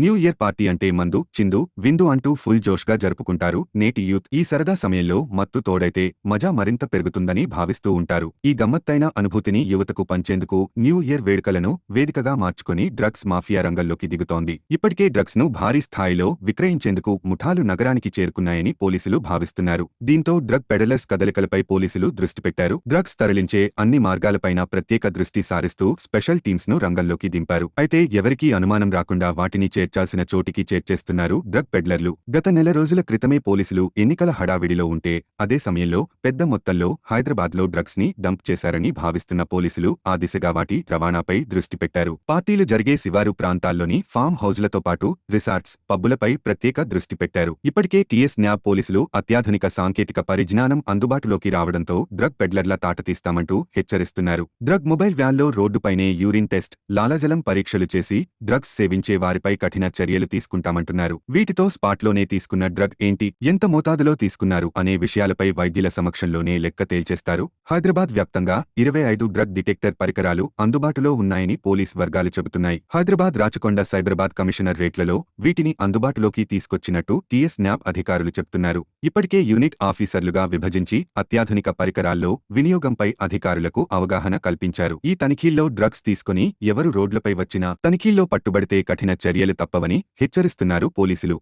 New year party అంటే మందు చిందు విందు అంటూ ఫుల్ జోష్గా జరుపుకుంటారు. నేటి యూత్ ఈ సరదా సమయంలో మత్తు తోడైతే మజా మరింత పెరుగుతుందని భావిస్తూ ఉంటారు. ఈ గమ్మత్తైన అనుభూతిని యువతకు పంచేందుకు న్యూ ఇయర్ వేడుకలను వేదికగా మార్చుకుని డ్రగ్స్ మాఫియా రంగంలోకి దిగుతోంది. ఇప్పటికే డ్రగ్స్ను భారీ స్థాయిలో విక్రయించేందుకు ముఠాలు నగరానికి చేరుకున్నాయని పోలీసులు భావిస్తున్నారు. దీంతో డ్రగ్ పెడలర్స్ కదలికలపై పోలీసులు దృష్టి పెట్టారు. డ్రగ్స్ తరలించే అన్ని మార్గాలపైన ప్రత్యేక దృష్టి సారిస్తూ స్పెషల్ టీమ్స్ను రంగంలోకి దింపారు. అయితే ఎవరికీ అనుమానం రాకుండా వాటిని చేర్చాల్సిన చోటికి చేర్చేస్తున్నారు డ్రగ్ పెడ్లర్లు. గత నెల రోజుల క్రితమే పోలీసులు ఎన్నికల హడావిడిలో ఉంటే అదే సమయంలో పెద్ద మొత్తంలో హైదరాబాద్లో డ్రగ్స్ని డంప్ చేశారని భావిస్తున్న పోలీసులు ఆ దిశగా వాటి రవాణాపై దృష్టి పెట్టారు. పార్టీలు జరిగే శివారు ప్రాంతాల్లోని ఫామ్ హౌజ్లతో పాటు రిసార్ట్స్ పబ్బులపై ప్రత్యేక దృష్టి పెట్టారు. ఇప్పటికే టీఎస్ న్యాబ్ పోలీసులు అత్యాధునిక సాంకేతిక పరిజ్ఞానం అందుబాటులోకి రావడంతో డ్రగ్ పెడ్లర్ల తాట తీస్తామంటూ హెచ్చరిస్తున్నారు. డ్రగ్ మొబైల్ వ్యాన్లో రోడ్డుపైనే యూరిన్ టెస్ట్ లాలాజలం పరీక్షలు చేసి డ్రగ్స్ సేవించే వారిపై కఠిన కఠిన చర్యలు తీసుకుంటామంటున్నారు. వీటితో స్పాట్లోనే తీసుకున్న డ్రగ్ ఏంటి? ఎంత మోతాదులో తీసుకున్నారు? అనే విషయాలపై వైద్యుల సమక్షంలోనే లెక్క తేల్చేస్తారు. హైదరాబాద్ వ్యాప్తంగా ఇరవై ఐదు డ్రగ్ డిటెక్టర్ పరికరాలు అందుబాటులో ఉన్నాయని పోలీస్ వర్గాలు చెబుతున్నాయి. హైదరాబాద్ రాచకొండ సైబరాబాద్ కమిషనర్ రేట్లలో వీటిని అందుబాటులోకి తీసుకొచ్చినట్టు టీఎస్ న్యాబ్ అధికారులు చెప్తున్నారు ఇప్పటికే యూనిట్ ఆఫీసర్లుగా విభజించి అత్యాధునిక పరికరాల్లో వినియోగంపై అధికారులకు అవగాహన కల్పించారు. ఈ తనిఖీల్లో డ్రగ్స్ తీసుకుని ఎవరు రోడ్లపై వచ్చినా తనిఖీల్లో పట్టుబడితే కఠిన చర్యలు తప్పవని హెచ్చరిస్తున్నారు పోలీసులు.